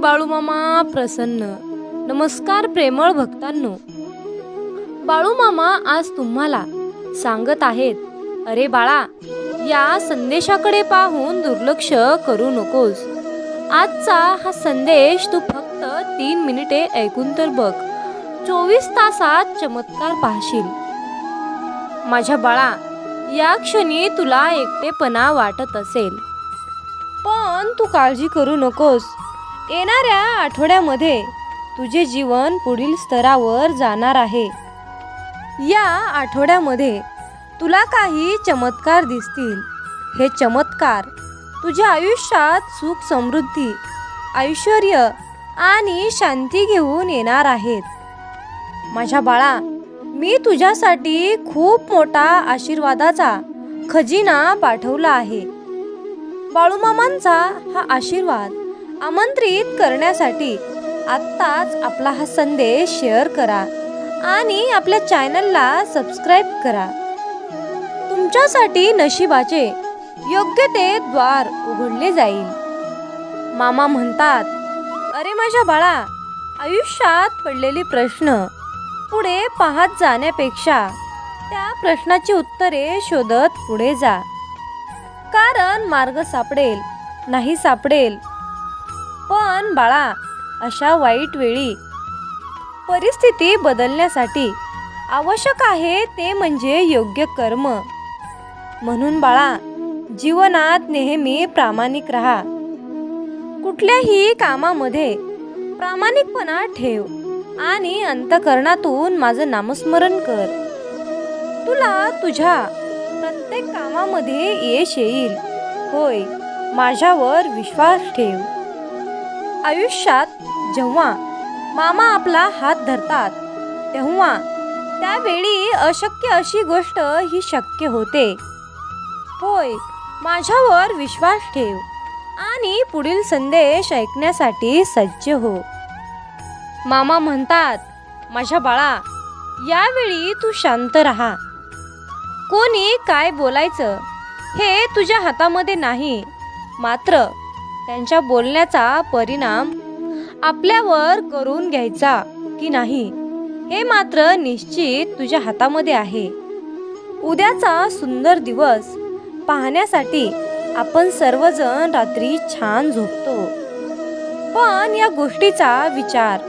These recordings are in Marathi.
बाळूमामा प्रसन्न. नमस्कार प्रेमळ भक्तांनो. बाळूमामा आज तुम्हाला सांगत आहेत अरे बाळा या संदेशाकडे पाहून दुर्लक्ष करू नकोस. आजचा हा संदेश तू फक्त तीन मिनिटे ऐकून तर बघ. चोवीस तासात चमत्कार पाहशील. माझ्या बाळा या क्षणी तुला एकटेपणा वाटत असेल. पण तू काळजी करू नकोस. येणाऱ्या आठवड्यामध्ये तुझे जीवन पुढील स्तरावर जाणार आहे. या आठवड्यामध्ये तुला काही चमत्कार दिसतील. हे चमत्कार तुझ्या आयुष्यात सुख समृद्धी ऐश्वर आणि शांती घेऊन येणार आहेत. माझ्या बाळा मी तुझ्यासाठी खूप मोठा आशीर्वादाचा खजिना पाठवला आहे. बाळूमामांचा हा आशीर्वाद आमंत्रित करण्यासाठी आत्ताच आपला हा संदेश शेअर करा आणि आपल्या चॅनलला सबस्क्राईब करा. तुमच्यासाठी नशिबाचे योग्य ते द्वार उघडले जाईल. मामा म्हणतात अरे माझ्या बाळा आयुष्यात पडलेले प्रश्न पुढे पाहत जाण्यापेक्षा त्या प्रश्नाची उत्तरे शोधत पुढे जा. कारण मार्ग सापडेल नाही सापडेल पण बाळा अशा वाईट वेळी परिस्थिती बदलण्यासाठी आवश्यक आहे ते म्हणजे योग्य कर्म. म्हणून बाळा जीवनात नेहमी प्रामाणिक राहा. कुठल्याही कामामध्ये प्रामाणिकपणा ठेव आणि अंतकरणातून माझं नामस्मरण कर. तुला तुझ्या प्रत्येक कामामध्ये यश येईल. होय माझ्यावर विश्वास ठेव. आयुष्यात जेव्हा मामा आपला हात धरतात तेव्हा त्यावेळी अशक्य अशी गोष्ट ही शक्य होते. होय माझ्यावर विश्वास ठेव आणि पुढील संदेश ऐकण्यासाठी सज्ज हो. मामा म्हणतात माझ्या बाळा यावेळी तू शांत राहा. कोणी काय बोलायचं हे तुझ्या हातामध्ये नाही. मात्र त्यांच्या बोलण्याचा परिणाम आपल्यावर करून घ्यायचा की नाही हे मात्र निश्चित तुझ्या हातामध्ये आहे. उद्याचा सुंदर दिवस पाहण्यासाठी आपण सर्वजण रात्री छान झोपतो. पण या गोष्टीचा विचार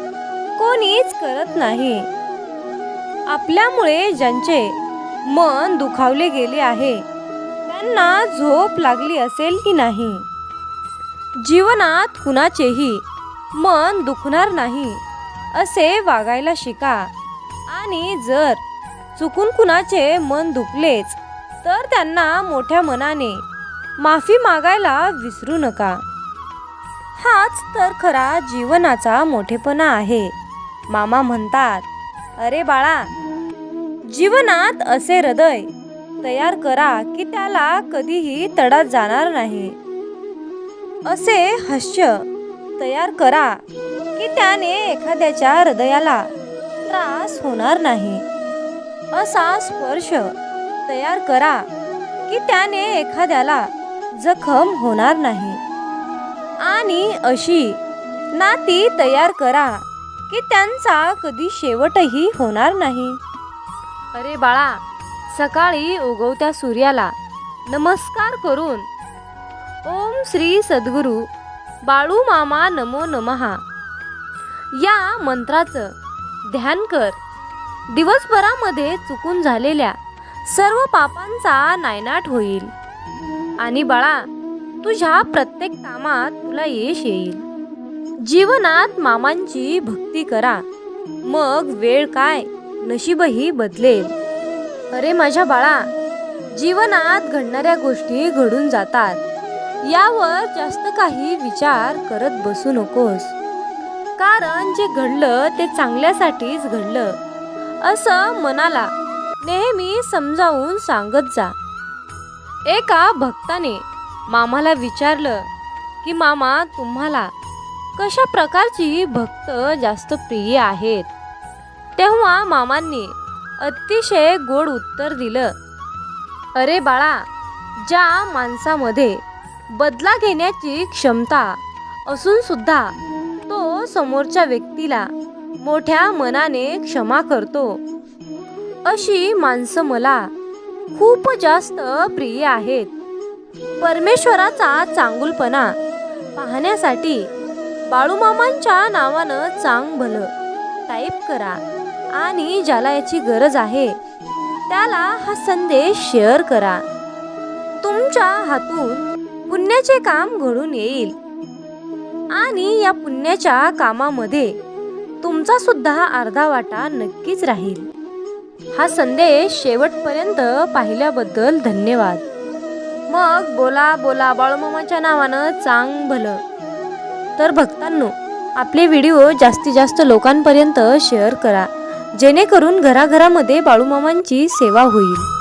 कोणीच करत नाही. आपल्यामुळे ज्यांचे मन दुखावले गेले आहे त्यांना झोप लागली असेल की नाही? जीवनात कुणाचेही मन दुखणार नाही असे वागायला शिका. आणि जर चुकून कुणाचे मन दुखलेच तर त्यांना मोठ्या मनाने माफी मागायला विसरू नका. हाच तर खरा जीवनाचा मोठेपणा आहे. मामा म्हणतात अरे बाळा जीवनात असे हृदय तयार करा की त्याला कधीही तडा जाणार नाही. असे हास्य तयार करा की त्याने एखाद्याच्या हृदयाला त्रास होणार नाही. असा स्पर्श तयार करा की त्याने एखाद्याला जखम होणार नाही. आणि अशी नाती तयार करा की त्यांचा कधी शेवटही होणार नाही. अरे बाळा सकाळी उगवत्या सूर्याला नमस्कार करून ओम श्री सद्गुरू बाळू मामा नमो नमहा. या मंत्राचं ध्यान कर. दिवसभरामध्ये चुकून झालेल्या सर्व पापांचा नायनाट होईल. आणि बाळा तुझ्या प्रत्येक कामात तुला यश येईल. जीवनात मामांची भक्ती करा. मग वेळ काय नशीबही बदलेल. अरे माझ्या बाळा जीवनात घडणाऱ्या गोष्टी घडून जातात. यावर जास्त काही विचार करत बसू नकोस. कारण जे घडलं ते चांगल्यासाठीच घडलं. असं मनाला नेहमी समजावून सांगत जा. एका भक्ताने मामाला विचारलं की मामा तुम्हाला कशा प्रकारची भक्त जास्त प्रिय आहेत? तेव्हा मामांनी अतिशय गोड उत्तर दिलं. अरे बाळा ज्या माणसामध्ये बदला घेण्याची क्षमता असून सुद्धा तो समोरच्या व्यक्तीला मोठ्या मनाने क्षमा करतो. अशी माणसं मला खूप जास्त प्रिय आहेत. परमेश्वराचा चांगुलपणा पाहण्यासाठी बाळूमामांच्या नावानं चांग भलं टाईप करा आणि ज्याला याची गरज आहे त्याला हा संदेश शेअर करा. तुमच्या हातून पुण्याचे काम घडून येईल. आणि या पुण्याच्या कामामध्ये तुमचा सुद्धा अर्धा वाटा नक्कीच राहील. हा संदेश शेवटपर्यंत पाहिल्याबद्दल धन्यवाद. मग बोला बोला बाळूमामाच्या नावानं चांग भलं. तर भक्तांनो आपले व्हिडिओ जास्तीत जास्त लोकांपर्यंत शेअर करा. जेणेकरून घराघरामध्ये बाळूमामांची सेवा होईल.